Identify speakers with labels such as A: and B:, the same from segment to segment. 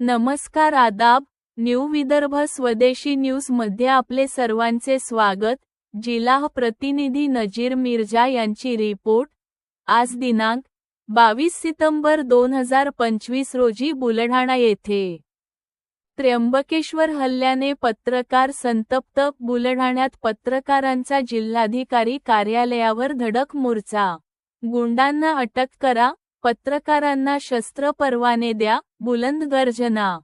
A: नमस्कार आदाब न्यू विदर्भ स्वदेशी न्यूजमध्ये आपले सर्वांचे स्वागत. जिल्हा प्रतिनिधी नजीर मिर्जा यांची रिपोर्ट. आज दिनांक बावीस सितंबर दोन हजार पंचवीस रोजी बुलढाणा येथे. त्र्यंबकेश्वर हल्ल्याने पत्रकार संतप्त बुलढाण्यात पत्रकारांचा जिल्हाधिकारी कार्यालयावर धडक मोर्चा. गुंडांना अटक करा पत्रकारांना शस्त्र परवाने द्या बुलंद गर्जना.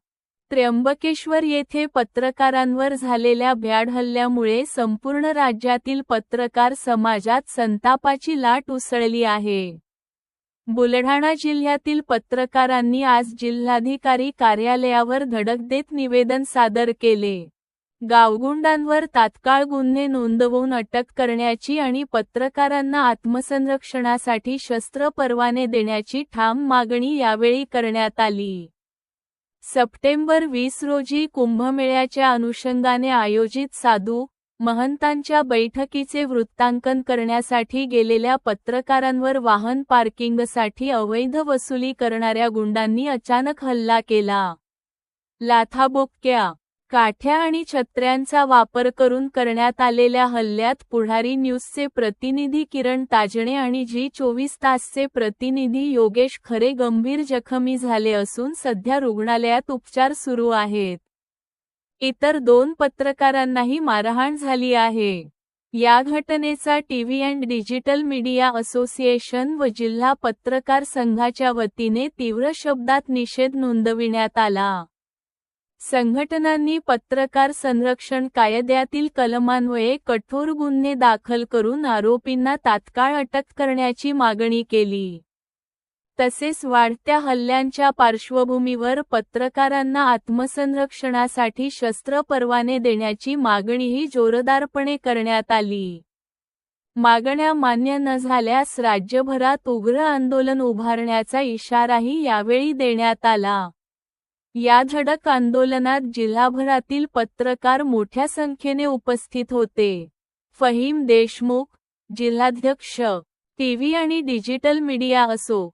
A: त्र्यंबकेश्वर येथे पत्रकारांवर झालेल्या भ्याड हल्ल्यामुळे संपूर्ण राज्यातील पत्रकार समाजात संतापाची लाट उसळली आहे. बुलढाणा जिल्ह्यातील पत्रकारांनी आज जिल्हाधिकारी कार्यालयावर धडक देत निवेदन सादर केले. गावगुंडांवर तात्काळ गुन्हे नोंदवून अटक करण्याची आणि पत्रकारांना आत्मसंरक्षणासाठी शस्त्र परवाने देण्याची ठाम मागणी यावेळी करण्यात आली. सप्टेंबर वीस रोजी कुंभमेळ्याच्या अनुषंगाने आयोजित साधू महंतांच्या बैठकीचे वृत्तांकन करण्यासाठी गेलेल्या पत्रकारांवर वाहन पार्किंगसाठी अवैध वसुली करणाऱ्या गुंडांनी अचानक हल्ला केला. लाथाबोक्या काठ्या आणि छत्र्यांचा वापर करून करण्यात आलेल्या हल्ल्यात पुढारी न्यूजचे प्रतिनिधी किरण ताजणे आणि जी चोवीस तासचे प्रतिनिधी योगेश खरे गंभीर जखमी झाले असून सध्या रुग्णालयात उपचार सुरू आहेत. इतर दोन पत्रकारांनाही मारहाण झाली आहे. या घटनेचा TV and digital media association व जिल्हा पत्रकार संघाच्या वतीने तीव्र शब्दात निषेध नोंदविण्यात आला. संघटनांनी पत्रकार संरक्षण कायद्यातील कलमान्वये कठोर गुन्हे दाखल करून आरोपींना तात्काळ अटक करण्याची मागणी केली. तसेच वाढत्या हल्ल्यांच्या पार्श्वभूमीवर पत्रकारांना आत्मसंरक्षणासाठी शस्त्र परवाने देण्याची मागणीही जोरदारपणे करण्यात आली. मागण्या मान्य न झाल्यास राज्यभरात उग्र आंदोलन उभारण्याचा इशाराही यावेळी देण्यात आला. या धडक आंदोलनात जिल्हाभरातील पत्रकार मोठ्या संख्येने उपस्थित होते. फहीम देशमुख जिल्हाध्यक्ष टीव्ही आणि डिजिटल मीडिया असो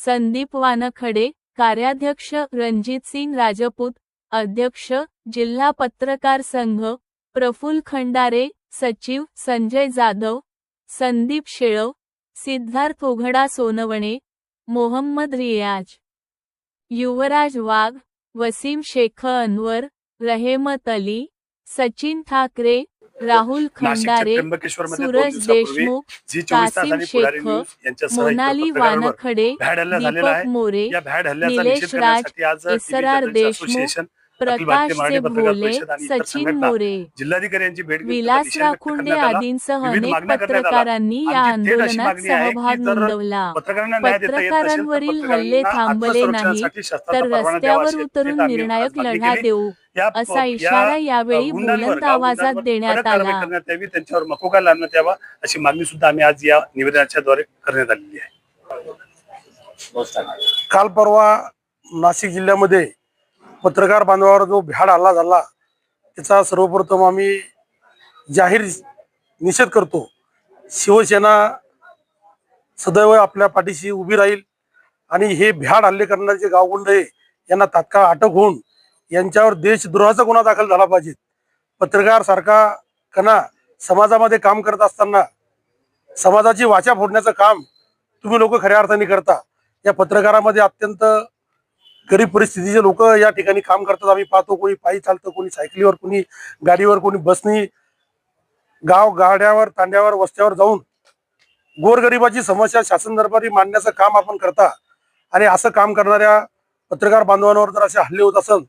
A: संदीप वानखडे कार्याध्यक्ष रणजित सिंग राजपूत अध्यक्ष जिल्हा पत्रकार संघ प्रफुल खंडारे सचिव संजय जाधव संदीप शेळव सिद्धार्थ ओघडा सोनवणे मोहम्मद रियाज युवराज वाघ वसीम शेख अनवर रहेमत अली सचिन ठाकरे राहुल खंडारे सूरज देशमुख कासिम शेख, मोनाली वानखडे दीपक
B: आहे.
A: मोरे निलेश राज, इसरार देशमुख, प्रकाश भोले सचिन मोरे
B: जिल्हाधिकारी यांची भेट
A: विलास राखुंडे. आदींसह अनेक. पत्रकारांनी या आंदोलनात सहभाग नोंदवला पत्रकारांवरील हल्ले थांबले नाही तर रस्त्यावर उतरून निर्णायक लढा. देऊ
B: या
A: असा इशारा यावेळी बुलंद आवाजात देण्यात आला
B: करण्यात यावी त्यांच्यावर मकोका लावण्यात यावा अशी मागणी सुद्धा आम्ही आज या निवेदनाच्या द्वारे करण्यात आलेली आहे
C: काल परवा नाशिक जिल्ह्यामध्ये पत्रकार बांधवावर जो भ्याड हल्ला झाला त्याचा सर्वप्रथम आम्ही जाहीर निषेध करतो. शिवसेना सदैव आपल्या पाठीशी उभी राहील आणि हे भ्याड हल्ले करणारे जे गावगुंडे यांना तात्काळ अटक होऊन यांच्यावर देशद्रोहाचा गुन्हा दाखल झाला पाहिजे. पत्रकार सारखा कणा समाजामध्ये काम करत असताना समाजाची वाचा फोडण्याचं काम तुम्ही लोक खऱ्या अर्थाने करता. या पत्रकारामध्ये अत्यंत गरीब परिस्थितीचे लोक या ठिकाणी काम करतात. आम्ही पाहतो कोणी पायी चालतं कोणी सायकलीवर कोणी गाडीवर कोणी बसनी गाव गाड्यावर तांड्यावर वस्त्यावर जाऊन गोरगरिबाची समस्या शासन दरबारी मांडण्याचं काम आपण करता. आणि असं काम करणाऱ्या पत्रकार बांधवांवर जर असे हल्ले होत असेल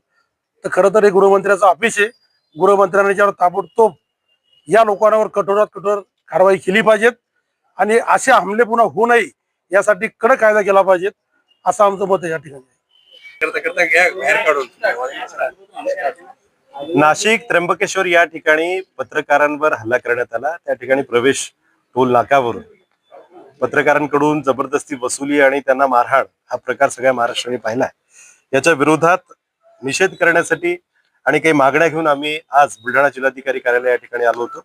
C: तर खरं तर हे गृहमंत्र्याचा अपेक्ष आहे. गृहमंत्र्यांनी याच्यावर ताबडतोब या लोकांवर कठोरात कठोर कारवाई केली पाहिजेत. आणि असे हमले पुन्हा होऊ नये यासाठी कडक कायदा केला पाहिजेत असं आमचं मत आहे या ठिकाणी.
B: करता करता घ्या बाहेर काढून
D: नाशिक त्र्यंबकेश्वर या ठिकाणी पत्रकारांवर हल्ला करण्यात आला. त्या ठिकाणी प्रवेश टोल नाकावरून. पत्रकारांकडून जबरदस्ती वसुली आणि त्यांना मारहाण हा प्रकार सगळ्या महाराष्ट्राने पाहिलाय याच्या विरोधात निषेध करण्यासाठी आणि काही मागण्या घेऊन आम्ही आज बुलढाणा जिल्हाधिकारी कार्यालय या ठिकाणी आलो होतो.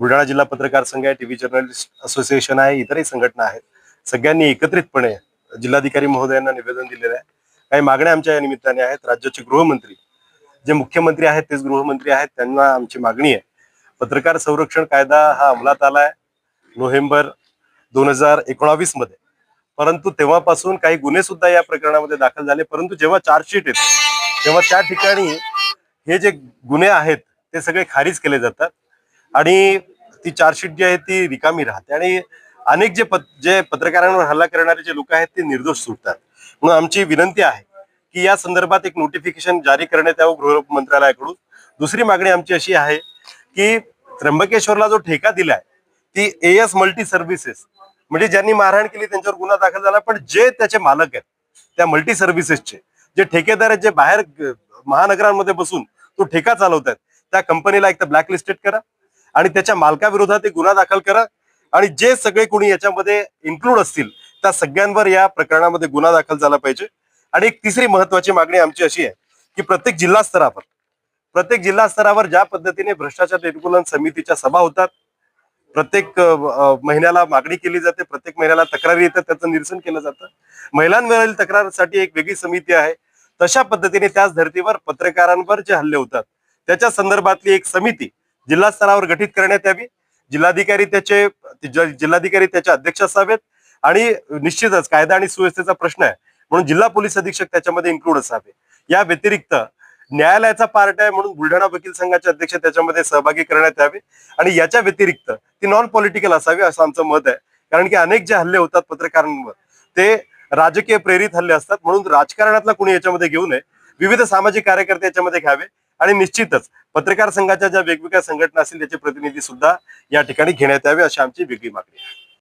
D: बुलढाणा जिल्हा पत्रकार संघ आहे टीव्ही जर्नलिस्ट असोसिएशन आहे इतरही संघटना आहेत. सगळ्यांनी एकत्रितपणे जिल्हाधिकारी महोदयांना निवेदन दिलेलं आहे. काही मागण्या आमच्या या निमित्ताने आहेत. राज्याचे गृहमंत्री जे मुख्यमंत्री आहेत तेच गृहमंत्री आहेत त्यांना आमची मागणी आहे. पत्रकार संरक्षण कायदा हा अंमलात आलाय नोव्हेंबर दोन हजार एकोणावीसमध्ये. परंतु तेव्हापासून काही गुन्हे सुद्धा या प्रकरणामध्ये दाखल झाले. परंतु जेव्हा चार्जशीट येते तेव्हा त्या ठिकाणी हे जे गुन्हे आहेत ते सगळे खारिज केले जातात. आणि ती चार्जशीट जी आहे ती रिकामी राहते. आणि अनेक जे पत जे पत्रकारांवर हल्ला करणारे जे लोक आहेत ते निर्दोष सुटतात. म्हणून आमची विनंती आहे की या संदर्भात एक नोटिफिकेशन जारी करण्यात यावं गृह मंत्रालयाकडून. दुसरी मागणी आमची अशी आहे की त्र्यंबकेश्वरला जो ठेका दिलाय ती एएस मल्टी सर्व्हिसेस म्हणजे ज्यांनी मारहाण केली त्यांच्यावर गुन्हा दाखल झाला पण जे त्याचे मालक आहेत त्या मल्टी सर्व्हिसेसचे जे ठेकेदार आहेत जे बाहेर महानगरांमध्ये बसून तो ठेका चालवतात त्या कंपनीला एक तर ब्लॅकलिस्टेड करा आणि त्याच्या मालकाविरोधात एक गुन्हा दाखल करा. आणि जे सगळे कोणी याच्यामध्ये इन्क्लूड असतील त्या सगळ्यांवर या प्रकरणामध्ये गुन्हा दाखल झाला पाहिजे. आणि एक तिसरी महत्वाची मागणी आमची अशी आहे की प्रत्येक जिल्हा स्तरावर प्रत्येक जिल्हा स्तरावर ज्या पद्धतीने भ्रष्टाचार निर्मूलन समितीच्या सभा होतात प्रत्येक महिन्याला मागणी केली जाते प्रत्येक महिन्याला तक्रारी येतात त्याचं निरसन केलं जातं. महिलांवरील तक्रारीसाठी एक वेगळी समिती आहे. तशा पद्धतीने त्याच धर्तीवर पत्रकारांवर जे हल्ले होतात त्याच्या संदर्भातली एक समिती जिल्हा स्तरावर गठीत करण्यात यावी. जिल्हाधिकारी त्याचे जिल्हाधिकारी त्याचे अध्यक्ष असावेत. आणि निश्चितच कायदा आणि सुव्यवस्थेचा प्रश्न आहे. म्हणून जिल्हा पोलीस अधीक्षक त्याच्यामध्ये इन्क्लूड असावे. या व्यतिरिक्त न्यायालयाचा पार्ट आहे म्हणून बुलढाणा वकील संघाचे अध्यक्ष त्याच्यामध्ये सहभागी करण्यात यावे. आणि याच्या व्यतिरिक्त ती नॉन पॉलिटिकल असावी असं आमचं मत आहे. कारण की अनेक जे हल्ले होतात पत्रकारांवर ते राजकीय प्रेरित हल्ले असतात. म्हणून राजकारणातला कुणी याच्यामध्ये घेऊ नये. विविध सामाजिक कार्यकर्ते याच्यामध्ये घ्यावे. आणि निश्चितच पत्रकार संघाच्या ज्या वेगवेगळ्या संघटना असतील त्याचे प्रतिनिधी सुद्धा या ठिकाणी घेण्यात यावे अशी आमची वेगळी मागणी आहे.